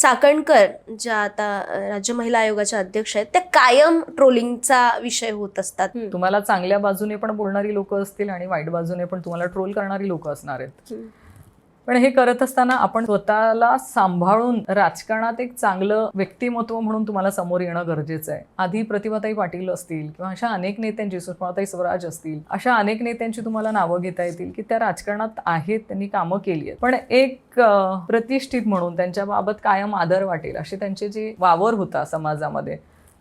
चाकणकर ज्या आता राज्य महिला आयोगाच्या अध्यक्ष आहेत त्या कायम ट्रोलिंगचा विषय होत असतात. तुम्हाला चांगल्या बाजूने पण बोलणारी लोक असतील आणि वाईट बाजूने पण तुम्हाला ट्रोल करणारी लोक असणार आहेत. पण हे करत असताना आपण स्वतःला सांभाळून राजकारणात एक चांगलं व्यक्तिमत्व म्हणून तुम्हाला समोर येणं गरजेचं आहे. आधी प्रतिभाताई पाटील असतील किंवा अशा अनेक नेत्यांची सुषमाताई स्वराज असतील अशा अनेक नेत्यांची तुम्हाला नावं घेता येतील की त्या राजकारणात आहेत त्यांनी कामं केली आहेत. पण एक प्रतिष्ठित म्हणून त्यांच्या बाबत कायम आदर वाटेल असे त्यांचे जे वावर होता समाजामध्ये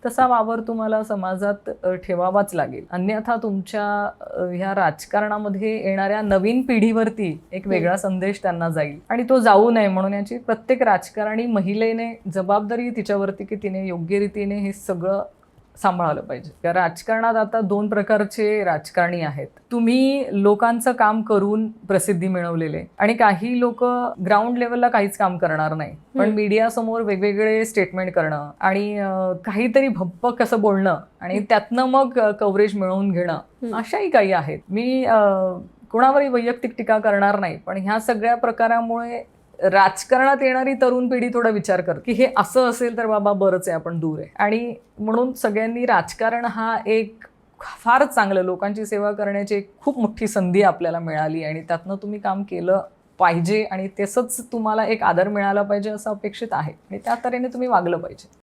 तसा वावर तुम्हाला समाजात ठेवावाच लागेल. अन्यथा तुमच्या ह्या राजकारणामध्ये येणाऱ्या नवीन पिढीवरती एक वेगळा संदेश त्यांना जाईल. आणि तो जाऊ नये म्हणून याची प्रत्येक राजकारणी महिलेने जबाबदारी तिच्यावरती की तिने योग्य रीतीने हे सगळं सांभाळलं पाहिजे. राजकारणात आता दोन प्रकारचे राजकारणी आहेत. तुम्ही लोकांचं काम करून प्रसिद्धी मिळवलेले आणि काही लोक ग्राउंड लेवलला काहीच काम करणार नाही. पण. मीडिया समोर वेगवेगळे स्टेटमेंट करणं आणि काहीतरी भप्पक असं बोलणं आणि त्यातनं मग कव्हरेज मिळवून घेणं. अशाही काही आहेत. मी कोणावरही वैयक्तिक टीका करणार नाही. पण ह्या सगळ्या प्रकारामुळे राजकारणात येणारी तरुण पिढी थोडा विचार कर की हे असं असेल तर बाबा बरंच आहे आपण दूर आहे. आणि म्हणून सगळ्यांनी राजकारण हा एक फारच चांगलं लोकांची सेवा करण्याची एक खूप मोठी संधी आपल्याला मिळाली आणि त्यातनं तुम्ही काम केलं पाहिजे आणि तसंच तुम्हाला एक आदर मिळाला पाहिजे असं अपेक्षित आहे. आणि त्या तऱ्हेने तुम्ही वागलं पाहिजे.